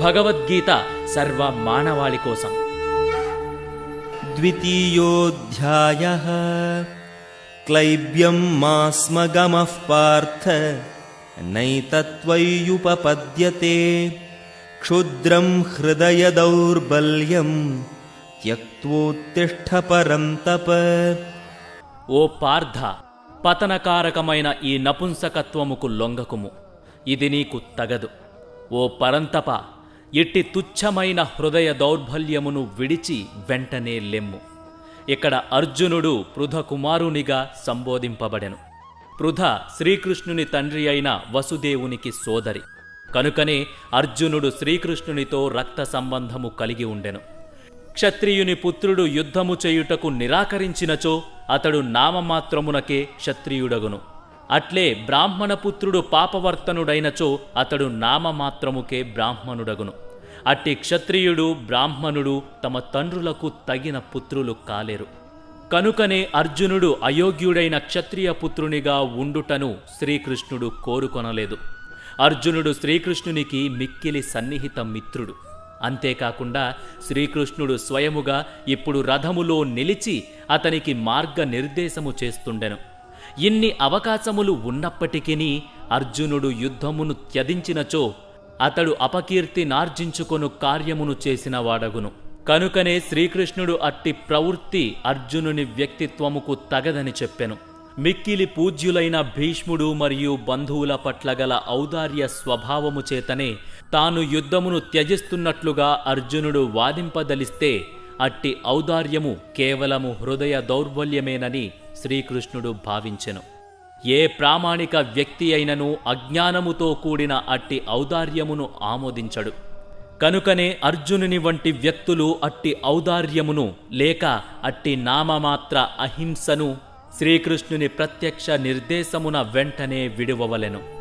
భగవద్గీత సర్వ మానవాళి కోసం. ద్వితీయోధ్యాయ క్లైబ్యం మాస్మగమః పార్థ నైతత్వయ్యుపపద్యతే క్షుద్రం హృదయ దౌర్బల్యం త్యక్తోత్తిష్ట పరం ఓ పార్థ పతనకారకమైన ఈ నపుంసకత్వముకు లొంగకుము. ఇది నీకు తగదు. ఓ పరంతప ఇట్టి తుచ్చమైన హృదయ దౌర్బల్యమును విడిచి వెంటనే లెమ్ము. ఇక్కడ అర్జునుడు పృథకుమారునిగా సంబోధింపబడెను. పృథ శ్రీకృష్ణుని తండ్రి అయిన వసుదేవునికి సోదరి. కనుకనే అర్జునుడు శ్రీకృష్ణునితో రక్త సంబంధము కలిగి ఉండెను. క్షత్రియుని పుత్రుడు యుద్ధము చేయుటకు నిరాకరించినచో అతడు నామమాత్రమునకే క్షత్రియుడగును. అట్లే బ్రాహ్మణ పుత్రుడు పాపవర్తనుడైనచో అతడు నామమాత్రముకే బ్రాహ్మణుడగును. అట్టి క్షత్రియుడు బ్రాహ్మణుడు తమ తండ్రులకు తగిన పుత్రులు కాలేరు. కనుకనే అర్జునుడు అయోగ్యుడైన క్షత్రియ పుత్రునిగా ఉండుటను శ్రీకృష్ణుడు కోరుకొనలేదు. అర్జునుడు శ్రీకృష్ణునికి మిక్కిలి సన్నిహిత మిత్రుడు. అంతేకాకుండా శ్రీకృష్ణుడు స్వయముగా ఇప్పుడు రథములో నిలిచి అతనికి మార్గ నిర్దేశము చేస్తుండెను. ఇన్ని అవకాశములు ఉన్నప్పటికీ అర్జునుడు యుద్ధమును త్యదించినచో అతడు అపకీర్తి నార్జించుకొను కార్యమును చేసిన వాడగును. కనుకనే శ్రీకృష్ణుడు అట్టి ప్రవృత్తి అర్జునుని వ్యక్తిత్వముకు తగదని చెప్పెను. మిక్కిలి పూజ్యులైన భీష్ముడు మరియు బంధువుల పట్ల గల ఔదార్య స్వభావము చేతనే తాను యుద్ధమును త్యజిస్తున్నట్లుగా అర్జునుడు వాదింపదలిస్తే అట్టి ఔదార్యము కేవలము హృదయ దౌర్బల్యమేనని శ్రీకృష్ణుడు భావించెను. ఏ ప్రామాణిక వ్యక్తి అయినను అజ్ఞానముతో కూడిన అట్టి ఔదార్యమును ఆమోదించడు. కనుకనే అర్జునుని వంటి వ్యక్తులు అట్టి ఔదార్యమును లేక అట్టి నామమాత్ర అహింసను శ్రీకృష్ణుని ప్రత్యక్ష నిర్దేశమున వెంటనే విడువవలెను.